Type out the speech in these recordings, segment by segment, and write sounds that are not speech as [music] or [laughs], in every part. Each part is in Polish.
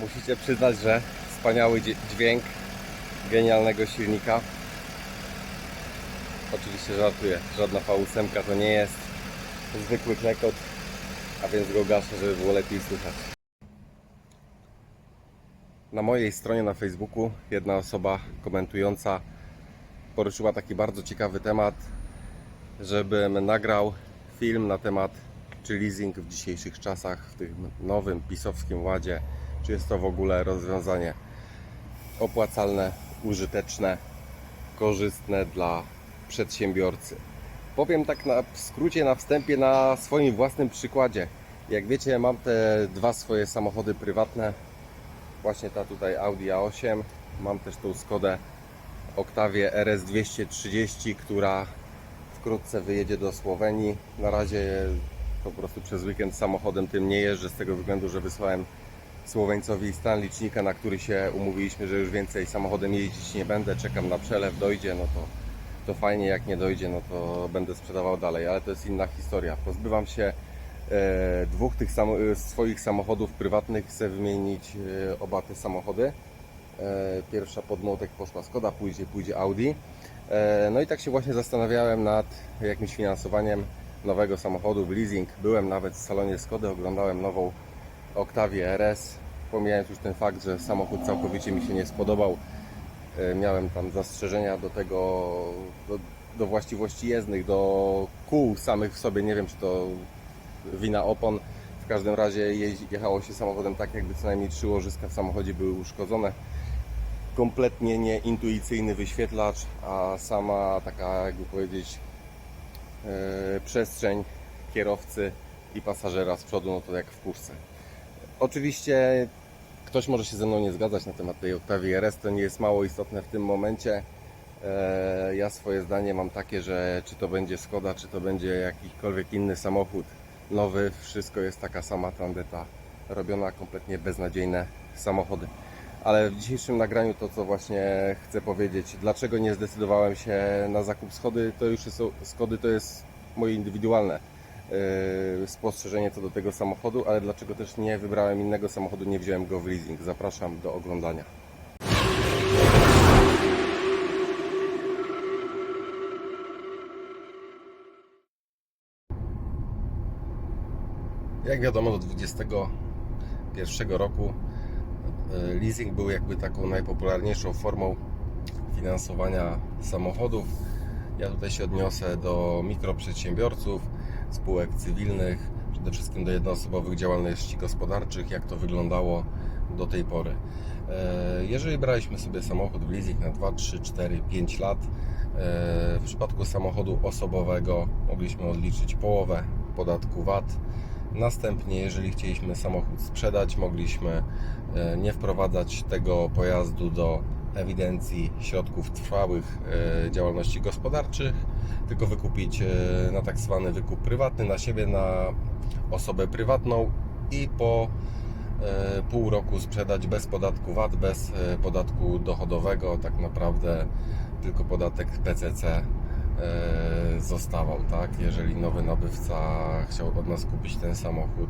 Musicie przyznać, że wspaniały dźwięk genialnego silnika. Oczywiście żartuję, żadna V8 to nie jest zwykły klekot, a więc go gaszę, żeby było lepiej słychać. Na mojej stronie na Facebooku jedna osoba komentująca poruszyła taki bardzo ciekawy temat, żebym nagrał film na temat czy leasing w dzisiejszych czasach, w tym nowym pisowskim ładzie, czy jest to w ogóle rozwiązanie opłacalne, użyteczne, korzystne dla przedsiębiorcy. Powiem tak na, w skrócie na wstępie na swoim własnym przykładzie. Jak wiecie, mam te dwa swoje samochody prywatne. Właśnie ta tutaj Audi A8. Mam też tą Skodę Octavię RS230, która wkrótce wyjedzie do Słowenii. Na razie po prostu przez weekend samochodem tym nie jeżdżę z tego względu, że wysłałem Słoweńcowi stan licznika, na który się umówiliśmy, że już więcej samochodem jeździć nie będę. Czekam na przelew, dojdzie, no to, to fajnie, jak nie dojdzie, no to będę sprzedawał dalej, ale to jest inna historia. Pozbywam się e, dwóch tych samo, e, swoich samochodów prywatnych, chcę wymienić e, oba te samochody. E, Pierwsza podmłotek poszła Skoda, później pójdzie Audi. E, No i tak się właśnie zastanawiałem nad jakimś finansowaniem nowego samochodu w leasing. Byłem nawet w salonie Skody, oglądałem nową Octavię RS. Pomijając już ten fakt, że samochód całkowicie mi się nie spodobał. E, Miałem tam zastrzeżenia do tego, do, do właściwości jezdnych, do kół samych w sobie. Nie wiem, czy to wina opon. W każdym razie jechało się samochodem tak, jakby co najmniej trzy łożyska w samochodzie były uszkodzone kompletnie nieintuicyjny wyświetlacz, a sama taka, jakby powiedzieć, e, przestrzeń kierowcy i pasażera z przodu, no to jak w puszce. Oczywiście ktoś może się ze mną nie zgadzać na temat tej Octavii RS, to nie jest mało istotne w tym momencie. E, Ja swoje zdanie mam takie, że czy to będzie Skoda, czy to będzie jakikolwiek inny samochód nowy, wszystko jest taka sama tandeta robiona, kompletnie beznadziejne samochody. Ale w dzisiejszym nagraniu to, co właśnie chcę powiedzieć, dlaczego nie zdecydowałem się na zakup Skody, to już jest, Skody to jest moje indywidualne spostrzeżenie co do tego samochodu, ale dlaczego też nie wybrałem innego samochodu, nie wziąłem go w leasing. Zapraszam do oglądania. Jak wiadomo, do 2021 roku e, leasing był jakby taką najpopularniejszą formą finansowania samochodów. Ja tutaj się odniosę do mikroprzedsiębiorców, spółek cywilnych, przede wszystkim do jednoosobowych działalności gospodarczych, jak to wyglądało do tej pory. E, Jeżeli braliśmy sobie samochód w leasing na 2, 3, 4, 5 lat, e, w przypadku samochodu osobowego mogliśmy odliczyć połowę podatku VAT. Następnie, jeżeli chcieliśmy samochód sprzedać, mogliśmy e, nie wprowadzać tego pojazdu do ewidencji środków trwałych e, działalności gospodarczych, tylko wykupić e, na tak zwany wykup prywatny na siebie, na osobę prywatną i po e, pół roku sprzedać bez podatku VAT, bez podatku dochodowego, tak naprawdę tylko podatek PCC zostawał, tak? Jeżeli nowy nabywca chciał od nas kupić ten samochód,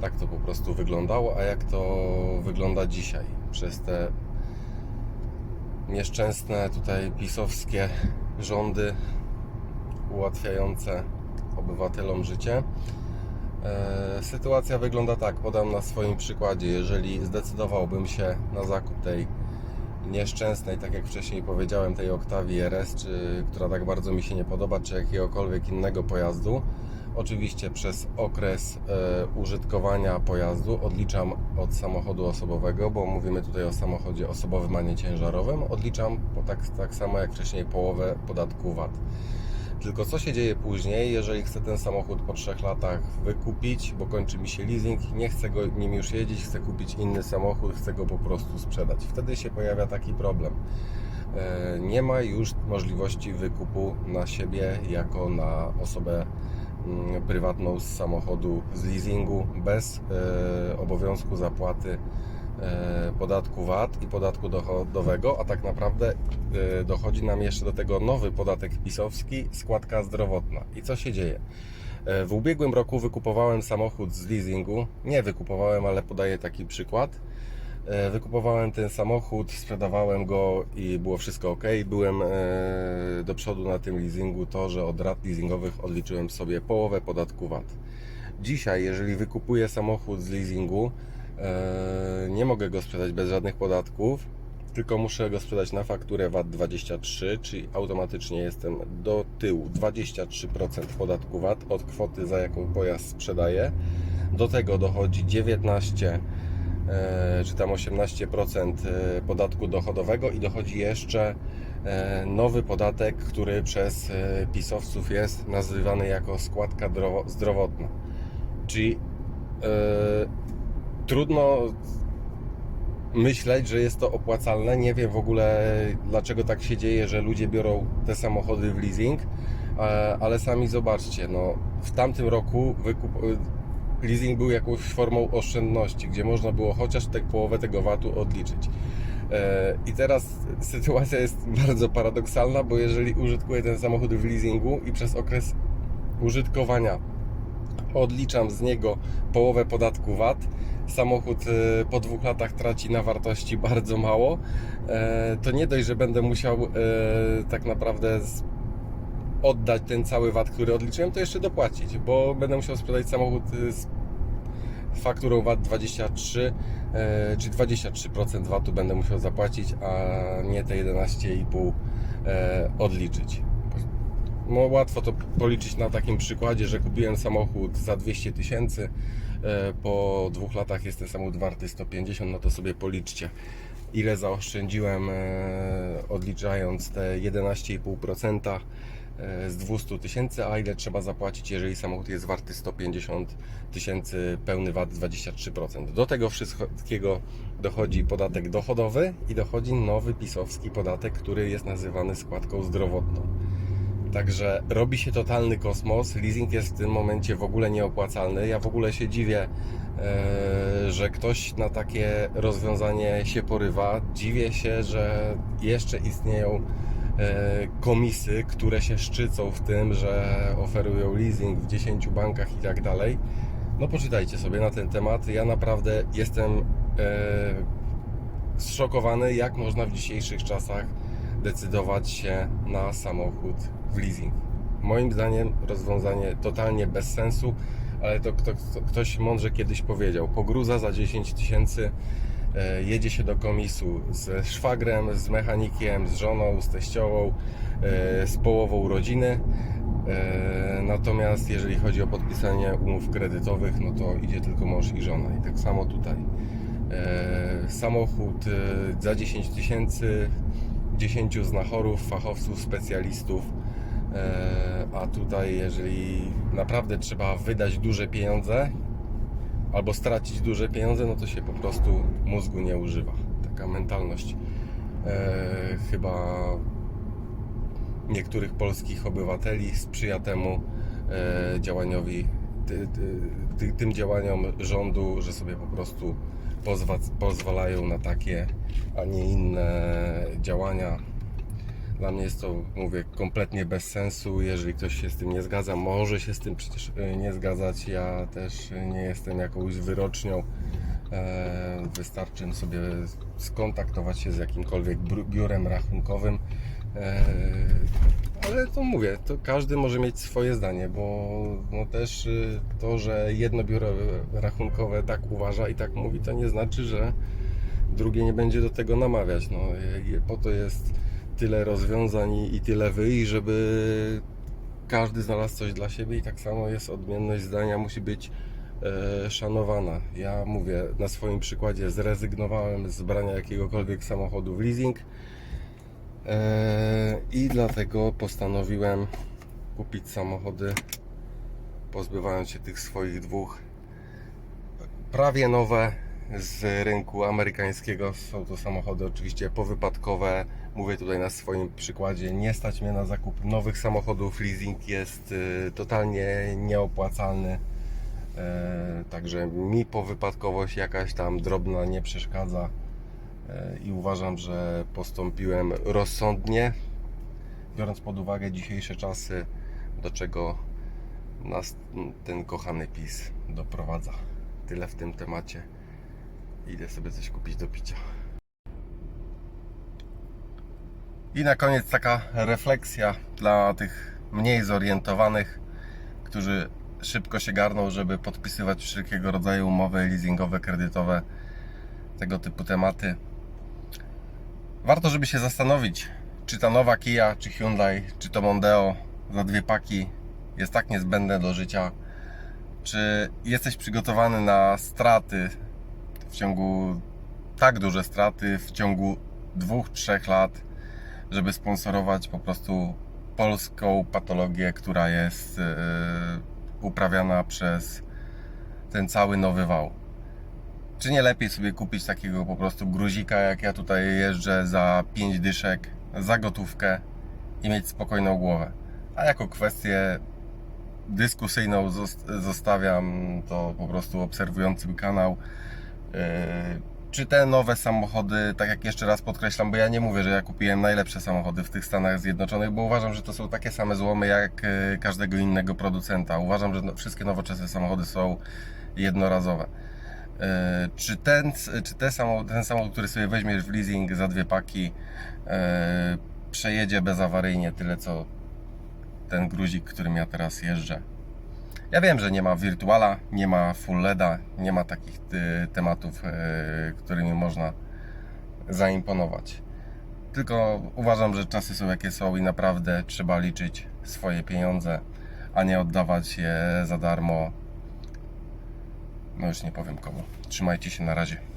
tak to po prostu wyglądało, a jak to wygląda dzisiaj? Przez te nieszczęsne tutaj pisowskie rządy ułatwiające obywatelom życie. E, Sytuacja wygląda tak, podam na swoim przykładzie. Jeżeli zdecydowałbym się na zakup tej nieszczęsnej, tak jak wcześniej powiedziałem, tej Octavii RS, czy, która tak bardzo mi się nie podoba, czy jakiegokolwiek innego pojazdu, oczywiście przez okres e, użytkowania pojazdu odliczam od samochodu osobowego, bo mówimy tutaj o samochodzie osobowym, a nie ciężarowym, odliczam tak, tak samo jak wcześniej połowę podatku VAT. Tylko co się dzieje później, jeżeli chcę ten samochód po trzech latach wykupić, bo kończy mi się leasing, nie chcę go nim już jeździć, chcę kupić inny samochód, chcę go po prostu sprzedać. Wtedy się pojawia taki problem. E, Nie ma już możliwości wykupu na siebie jako na osobę prywatną z samochodu z leasingu bez e, obowiązku zapłaty e, podatku VAT i podatku dochodowego, a tak naprawdę e, dochodzi nam jeszcze do tego nowy podatek pisowski, składka zdrowotna. I co się dzieje? W ubiegłym roku wykupowałem samochód z leasingu. Nie wykupowałem, ale podaję taki przykład. E, Wykupowałem ten samochód, sprzedawałem go i było wszystko ok. Byłem e, do przodu na tym leasingu, to że od rat leasingowych odliczyłem sobie połowę podatku VAT. Dzisiaj, jeżeli wykupuję samochód z leasingu, e, nie mogę go sprzedać bez żadnych podatków, tylko muszę go sprzedać na fakturę VAT 23, czyli automatycznie jestem do tyłu 23% podatku VAT od kwoty, za jaką pojazd sprzedaję. Do tego dochodzi 19 e, czy tam 18% e, podatku dochodowego i dochodzi jeszcze e, nowy podatek, który przez e, pisowców jest nazywany jako składka drowo- zdrowotna. Czyli e, trudno myśleć, że jest to opłacalne. Nie wiem w ogóle dlaczego tak się dzieje, że ludzie biorą te samochody w leasing, e, ale sami zobaczcie, no, w tamtym roku wykup... leasing był jakąś formą oszczędności, gdzie można było chociaż tak połowę tego VAT-u odliczyć. E, I teraz sytuacja jest [laughs] bardzo paradoksalna, bo jeżeli użytkuję ten samochód w leasingu i przez okres użytkowania odliczam z niego połowę podatku VAT. Samochód e, po dwóch latach traci na wartości bardzo mało. E, To nie dość, że będę musiał tak naprawdę oddać ten cały VAT, który odliczyłem, to jeszcze dopłacić, bo będę musiał sprzedać samochód e, z fakturą VAT 23, e, czy 23% VAT-u będę musiał zapłacić, a nie te 11,5 e, odliczyć. No, łatwo to policzyć na takim przykładzie, że kupiłem samochód za 200 tysięcy, e, po dwóch latach jest ten samochód warty 150, no to sobie policzcie ile zaoszczędziłem e, odliczając te 11,5% e, z 200 tysięcy, a ile trzeba zapłacić, jeżeli samochód jest warty 150 tysięcy, pełny VAT 23%. Do tego wszystkiego dochodzi podatek dochodowy i dochodzi nowy pisowski podatek, który jest nazywany składką zdrowotną. Także robi się totalny kosmos. Leasing jest w tym momencie w ogóle nieopłacalny. Ja w ogóle się dziwię, e, że ktoś na takie rozwiązanie się porywa. Dziwię się, że jeszcze istnieją e, komisy, które się szczycą w tym, że oferują leasing w 10 bankach i tak dalej. No poczytajcie sobie na ten temat. Ja naprawdę jestem e, zszokowany, jak można w dzisiejszych czasach decydować się na samochód w leasing. Moim zdaniem rozwiązanie totalnie bez sensu, ale to kto, kto, ktoś mądrze kiedyś powiedział. Pogruza za 10 tysięcy e, jedzie się do komisu ze szwagrem, z mechanikiem, z żoną, z teściową, e, z połową rodziny. E, Natomiast jeżeli chodzi o podpisanie umów kredytowych, no to idzie tylko mąż i żona. I tak samo tutaj. E, Samochód e, za 10 tysięcy, 10 znachorów, fachowców, specjalistów. E, A tutaj, jeżeli naprawdę trzeba wydać duże pieniądze albo stracić duże pieniądze, no to się po prostu mózgu nie używa. Taka mentalność e, chyba niektórych polskich obywateli sprzyja temu e, działaniowi, ty, ty, ty, tym działaniom rządu, że sobie po prostu pozwa, pozwalają na takie, a nie inne działania. Dla mnie jest to, mówię, kompletnie bez sensu. Jeżeli ktoś się z tym nie zgadza, może się z tym przecież e, nie zgadzać. Ja też nie jestem jakąś wyrocznią. E, Wystarczy sobie skontaktować się z jakimkolwiek biurem rachunkowym. E, Ale to mówię, to każdy może mieć swoje zdanie, bo no też y, to, że jedno biuro rachunkowe tak uważa i tak mówi, to nie znaczy, że drugie nie będzie do tego namawiać. No, po to jest tyle rozwiązań i- tyle wyjść, żeby każdy znalazł coś dla siebie i tak samo jest odmienność zdania musi być e, szanowana. Ja mówię na swoim przykładzie, zrezygnowałem z brania jakiegokolwiek samochodu w leasing e, i dlatego postanowiłem kupić samochody, pozbywając się tych swoich dwóch prawie nowe z rynku amerykańskiego. Są to samochody oczywiście powypadkowe. Mówię tutaj na swoim przykładzie. Nie stać mnie na zakup nowych samochodów. Leasing jest y, totalnie nieopłacalny. E, Także mi powypadkowość jakaś tam drobna nie przeszkadza E, i uważam, że postąpiłem rozsądnie, biorąc pod uwagę dzisiejsze czasy, do czego nas ten kochany PiS doprowadza. Tyle w tym temacie. Idę sobie coś kupić do picia. I na koniec taka refleksja dla tych mniej zorientowanych, którzy szybko się garną, żeby podpisywać wszelkiego rodzaju umowy leasingowe, kredytowe, tego typu tematy. Warto, żeby się zastanowić, czy ta nowa Kia, czy Hyundai, czy to Mondeo za dwie paki jest tak niezbędne do życia, czy jesteś przygotowany na straty w ciągu tak duże straty w ciągu dwóch, trzech lat, żeby sponsorować po prostu polską patologię, która jest e, uprawiana przez ten cały nowy wał. Czy nie lepiej sobie kupić takiego po prostu gruzika, jak ja tutaj jeżdżę za 5 dyszek, za gotówkę i mieć spokojną głowę? A jako kwestię dyskusyjną zos- zostawiam to po prostu obserwującym kanał. Czy te nowe samochody, tak jak jeszcze raz podkreślam, bo ja nie mówię, że ja kupiłem najlepsze samochody w tych Stanach Zjednoczonych, bo uważam, że to są takie same złomy jak yy, każdego innego producenta. Uważam, że no, wszystkie nowoczesne samochody są jednorazowe. Yy, Czy ten, czy te samochód, ten samochód, który sobie weźmiesz w leasing za dwie paki, yy, przejedzie bezawaryjnie tyle co ten gruzik, którym ja teraz jeżdżę. Ja wiem, że nie ma wirtuala, nie ma full LEDa, nie ma takich y, tematów, y, którymi można zaimponować. Tylko uważam, że czasy są jakie są i naprawdę trzeba liczyć swoje pieniądze, a nie oddawać je za darmo. No już nie powiem komu. Trzymajcie się na razie.